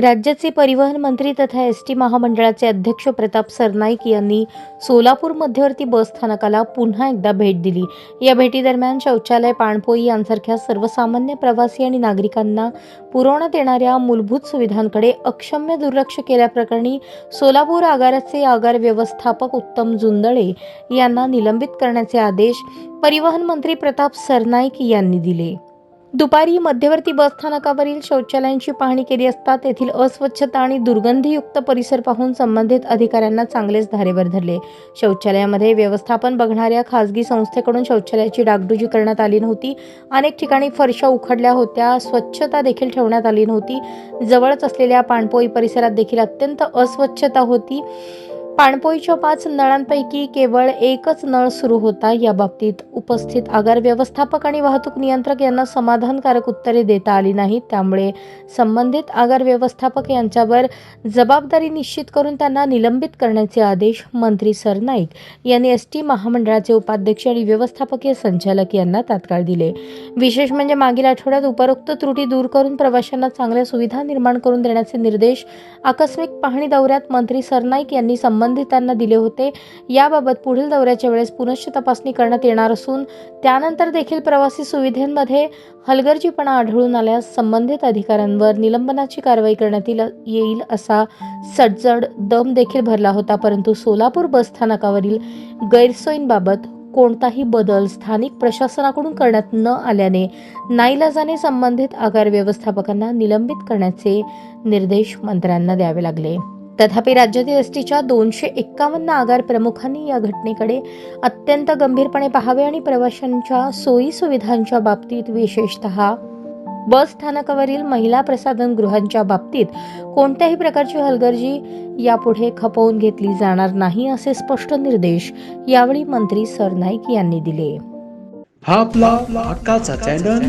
राज्याचे परिवहन मंत्री तथा एस टी महामंडळाचे अध्यक्ष प्रताप सरनाईक यांनी सोलापूर मध्यवर्ती बस स्थानकाला पुन्हा एकदा भेट दिली. या भेटीदरम्यान शौचालय पाणपोई यांसारख्या सर्वसामान्य प्रवासी आणि नागरिकांना पुरवण्यात येणाऱ्या मूलभूत सुविधांकडे अक्षम्य दुर्लक्ष केल्याप्रकरणी सोलापूर आगाराचे आगार व्यवस्थापक उत्तम जुंदळे यांना निलंबित करण्याचे आदेश परिवहन मंत्री प्रताप सरनाईक यांनी दिले. दुपारी मध्यवर्ती बस स्थानकावरील शौचालयांची पाहणी केली असता तेथील अस्वच्छता आणि दुर्गंधीयुक्त परिसर पाहून संबंधित अधिकाऱ्यांना चांगलेच धारेवर धरले. शौचालयामध्ये व्यवस्थापन बघणाऱ्या खासगी संस्थेकडून शौचालयाची डागडुजी करण्यात आली नव्हती. अनेक ठिकाणी फरशा उखडल्या होत्या. स्वच्छता देखील ठेवण्यात आली नव्हती. जवळच असलेल्या पाणपोई परिसरात देखील अत्यंत अस्वच्छता होती. पाणपोईच्या पाच नळांपैकी केवळ एकच नळ सुरू होता. या बाबतीत उपस्थित आगार व्यवस्थापक आणि वाहतूक नियंत्रक यांना समाधानकारक उत्तरे देता आली नाहीत. त्यामुळे संबंधित आगार व्यवस्थापक यांच्यावर जबाबदारी निश्चित करून त्यांना निलंबित करण्याचे आदेश मंत्री सरनाईक यांनी एस टी महामंडळाचे उपाध्यक्ष आणि व्यवस्थापकीय संचालक यांना तात्काळ दिले. विशेष म्हणजे मागील आठवड्यात उपरोक्त त्रुटी दूर करून प्रवाशांना चांगल्या सुविधा निर्माण करून देण्याचे निर्देश आकस्मिक पाहणी दौऱ्यात मंत्री सरनाईक यांनी संबंधितांना दिले होते. याबाबत पुढील दौऱ्याच्या वेळेस पुनश्च तपासणी करण्यात येणार असून त्यानंतर देखील प्रवासी सुविधेमध्ये हलगर्जीपणा आढळून आल्यास संबंधित अधिकाऱ्यांवर निलंबनाची कारवाई करण्यात येईल- असा सडजड दम देखील भरला होता. परंतु सोलापूर बसस्थानकावरील गैरसोयींबाबत कोणताही बदल स्थानिक प्रशासनाकडून करण्यात न आल्याने नाईलाजाने संबंधित आगार व्यवस्थापकांना निलंबित करण्याचे निर्देश मंत्र्यांना द्यावे लागले. तथापि राज्यातील एस टीच्या दोनशे एक्कावन्न आगार प्रमुखांनी या घटनेकडे अत्यंत गंभीरपणे पाहावे आणि प्रवाशांच्या सोयी सुविधांच्या बाबतीत विशेषतः बस स्थानकावरील महिला प्रसाधन गृहांच्या बाबतीत कोणत्याही प्रकारची हलगर्जी यापुढे खपवून घेतली जाणार नाही असे स्पष्ट निर्देश यावेळी मंत्री सरनाईक यांनी दिले. हा आपला चॅनल